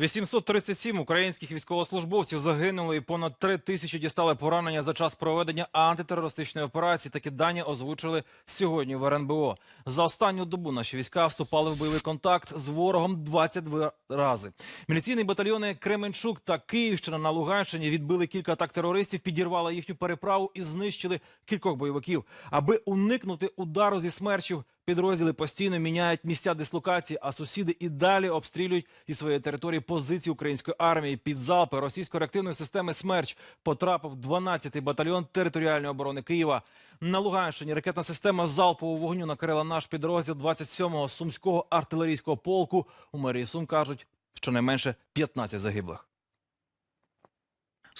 837 українських військовослужбовців загинули і понад три тисячі дістали поранення за час проведення антитерористичної операції. Такі дані озвучили сьогодні в РНБО. За останню добу наші війська вступали в бойовий контакт з ворогом 22 рази. Міліційні батальйони Кременчук та Київщина на Луганщині відбили кілька атак терористів, підірвали їхню переправу і знищили кількох бойовиків. Аби уникнути удару зі смерчів, підрозділи постійно міняють місця дислокації, а сусіди і далі обстрілюють зі своєї території позиції української армії. Під залпи російської реактивної системи «Смерч» потрапив 12-й батальйон територіальної оборони Києва. На Луганщині ракетна система залпового вогню накрила наш підрозділ 27-го сумського артилерійського полку. У мерії Сум кажуть, щонайменше 15 загиблих.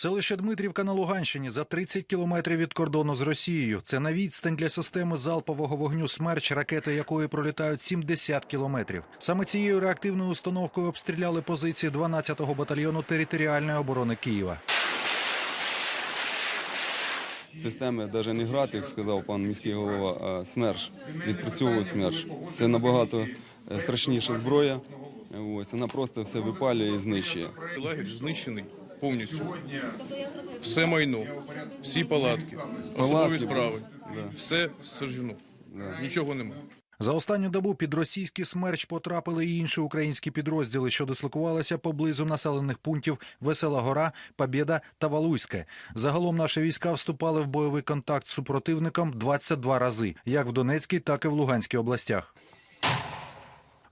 Селище Дмитрівка на Луганщині за 30 кілометрів від кордону з Росією. Це на відстань для системи залпового вогню «Смерч», ракети якої пролітають 70 кілометрів. Саме цією реактивною установкою обстріляли позиції 12-го батальйону територіальної оборони Києва. Системи навіть не грати, як сказав пан міський голова, а СМЕРШ, відпрацьовує СМЕРШ. Це набагато е, страшніша зброя. Ось, вона просто все випалює і знищує. Лагерь знищений повністю. Все майно, всі палатки, особові справи. Все сожжено. Нічого немає. За останню добу під російський смерч потрапили і інші українські підрозділи, що дислокувалися поблизу населених пунктів Весела Гора, Побєда та Валуйське. Загалом наші війська вступали в бойовий контакт з супротивником 22 рази, як в Донецькій, так і в Луганській областях.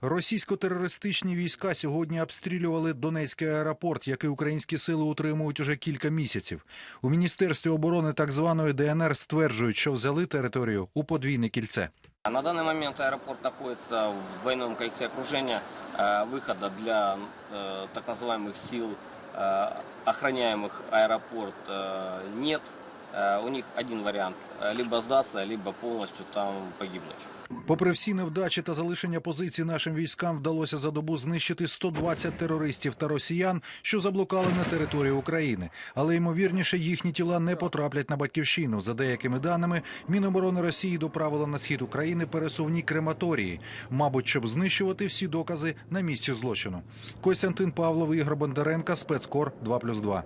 Російсько-терористичні війська сьогодні обстрілювали Донецький аеропорт, який українські сили утримують уже кілька місяців. У міністерстві оборони так званої ДНР стверджують, що взяли територію у подвійне кільце. А На данный момент аэропорт находится в двойном кольце окружения. Э, Выхода для э, так называемых сил, э, охраняемых аэропорт, э, нет. Э, У них один вариант – либо сдаться, либо полностью там погибнуть. Попри всі невдачі та залишення позицій нашим військам вдалося за добу знищити 120 терористів та росіян, що заблукали на території України. Але ймовірніше їхні тіла не потраплять на батьківщину. За деякими даними, Міноборони Росії доправило на схід України пересувні крематорії, мабуть, щоб знищувати всі докази на місці злочину. Костянтин Павлов, Ігор Бондаренка, спецкор 2+,2.